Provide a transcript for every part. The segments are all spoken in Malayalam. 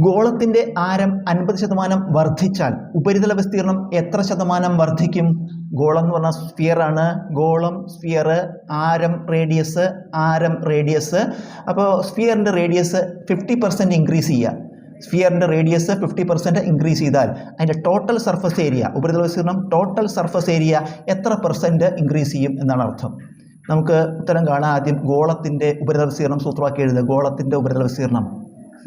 ഗോളത്തിന്റെ ആരം അൻപത് ശതമാനം വർദ്ധിച്ചാൽ ഉപരിതല വിസ്തീർണം എത്ര ശതമാനം വർദ്ധിക്കും? ഗോളം എന്ന് പറഞ്ഞാൽ സ്ഫിയർ ആണ്. ഗോളം സ്ഫിയർ ആരം റേഡിയസ് ആരം റേഡിയസ് അപ്പോൾ സ്ഫിയറിന്റെ റേഡിയസ് ഫിഫ്റ്റി പെർസെന്റ് ഇൻക്രീസ് ചെയ്യുക. സ്ഫിയറിന്റെ റേഡിയസ് ഫിഫ്റ്റി പെർസെന്റ് ഇൻക്രീസ് ചെയ്താൽ അതിന്റെ ടോട്ടൽ സർഫസ് ഏരിയ ഉപരിതല വിസ്തീർണം ടോട്ടൽ സർഫസ് ഏരിയ എത്ര പെർസെന്റ് ഇൻക്രീസ് ചെയ്യും എന്നാണ് അർത്ഥം. നമുക്ക് ഉത്തരം കാണാൻ ആദ്യം ഗോളത്തിന്റെ ഉപരിതല വിസ്തീർണം സൂത്രമാക്കി എഴുതുക. ഗോളത്തിന്റെ ഉപരിതല വിസ്തീർണം.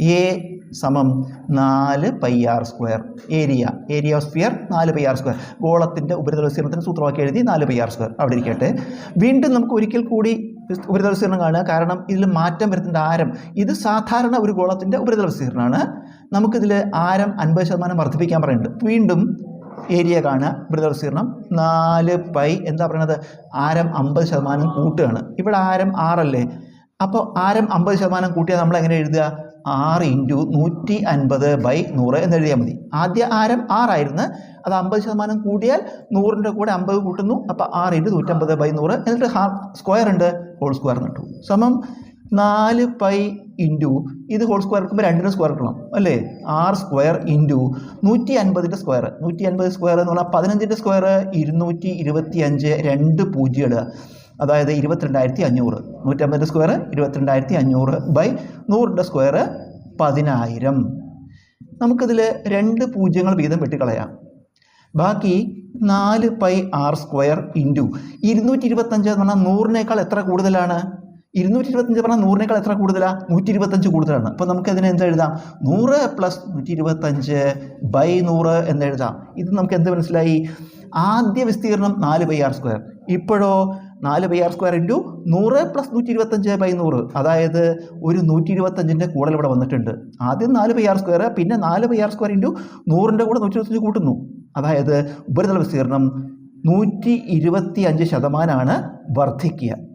എ സമം നാല് pi R square area area of sphere നാല് പൈ ആർ സ്ക്വയർ. ഗോളത്തിന്റെ ഉപരിതല വിസ്തീർണത്തിന് സൂത്രമാക്കി എഴുതി നാല് പൈ ആർ സ്ക്വയർ. അവിടെ ഇരിക്കട്ടെ. വീണ്ടും നമുക്ക് ഒരിക്കൽ കൂടി ഉപരിതല വിസ്തീർണം കാണുക. കാരണം ഇതിൽ മാറ്റം വരുത്തേണ്ട ആരം ഇത് സാധാരണ ഒരു ഗോളത്തിന്റെ ഉപരിതല വിസ്തീർണമാണ് നമുക്കിതിൽ ആരം അൻപത് ശതമാനം വർദ്ധിപ്പിക്കാൻ പറയുന്നുണ്ട്. വീണ്ടും ഏരിയ കാണുക. ഉപരിതല വിസ്തീർണം നാല് പൈ എന്താ പറയുന്നത്? ആരം അമ്പത് ശതമാനം കൂട്ടുകയാണ്. ഇവിടെ ആരം ആറല്ലേ? അപ്പോൾ ആരം അമ്പത് ശതമാനം കൂട്ടിയാൽ നമ്മൾ എങ്ങനെ എഴുതുക? ആറ് ഇന്റു നൂറ്റി അൻപത് ബൈ നൂറ് എന്ന് എഴുതിയാൽ മതി. ആദ്യ ആരം ആറായിരുന്നു. അത് അമ്പത് ശതമാനം കൂടിയാൽ നൂറിന്റെ കൂടെ അമ്പത് കൂട്ടുന്നു. അപ്പോൾ ആറ് ഇന്റു നൂറ്റമ്പത് ബൈ നൂറ്. എന്നിട്ട് ഹാ സ്ക്വയർ ഉണ്ട്. ഹോൾ സ്ക്വയർ കിട്ടും സമം നാല് പൈ ഇന്റു ഇത് ഹോൾ സ്ക്വയർ എടുക്കുമ്പോൾ രണ്ടിനും സ്ക്വയർ എടുക്കണം അല്ലേ? ആറ് സ്ക്വയർ ഇന്റു നൂറ്റി അൻപതിന്റെ സ്ക്വയർ. നൂറ്റി അൻപത് സ്ക്വയർ എന്ന് പറഞ്ഞാൽ പതിനഞ്ചിന്റെ സ്ക്വയർ ഇരുന്നൂറ്റി ഇരുപത്തി അഞ്ച് രണ്ട് പൂജ്യം ഇടുക. അതായത് ഇരുപത്തിരണ്ടായിരത്തി അഞ്ഞൂറ് നൂറ്റമ്പതിന്റെ സ്ക്വയർ ഇരുപത്തിരണ്ടായിരത്തി അഞ്ഞൂറ് ബൈ നൂറിന്റെ സ്ക്വയർ പതിനായിരം. നമുക്കിതിൽ രണ്ട് പൂജ്യങ്ങൾ വീതം വെട്ടിക്കളയാം. ബാക്കി നാല് പൈ ആർ സ്ക്വയർ ഇന്റു ഇരുന്നൂറ്റി ഇരുപത്തഞ്ച് എന്ന് പറഞ്ഞാൽ നൂറിനേക്കാൾ എത്ര കൂടുതലാണ്? ഇരുന്നൂറ്റി ഇരുപത്തഞ്ച് പറഞ്ഞാൽ നൂറിനേക്കാൾ എത്ര കൂടുതലാണ് നൂറ്റി ഇരുപത്തഞ്ച് കൂടുതലാണ്. അപ്പോൾ നമുക്ക് അതിനെ എന്ത് എഴുതാം? നൂറ് പ്ലസ് നൂറ്റി ഇരുപത്തഞ്ച് ബൈ നൂറ് എന്ന് എഴുതാം. ഇത് നമുക്ക് എന്ത് മനസ്സിലായി? ആദ്യ വിസ്തീർണം നാല് ബൈ ആർ സ്ക്വയർ ഇപ്പോഴോ നാല് ബൈ ആർ സ്ക്വയർ ഇന്റു നൂറ് പ്ലസ് നൂറ്റി ഇരുപത്തഞ്ച് ബൈ നൂറ്. അതായത് ഒരു നൂറ്റി ഇരുപത്തഞ്ചിന്റെ കൂടുതൽ ഇവിടെ വന്നിട്ടുണ്ട്. ആദ്യം നാല് ബൈ ആർ സ്ക്വയർ പിന്നെ നാല് ബൈ ആർ സ്ക്വയർ ഇന്റു നൂറിന്റെ കൂടെ നൂറ്റി ഇരുപത്തഞ്ച് കൂട്ടുന്നു. അതായത് ഉപരിതല വിസ്തീർണം നൂറ്റി ഇരുപത്തി അഞ്ച് ശതമാനമാണ് വർദ്ധിക്കുക.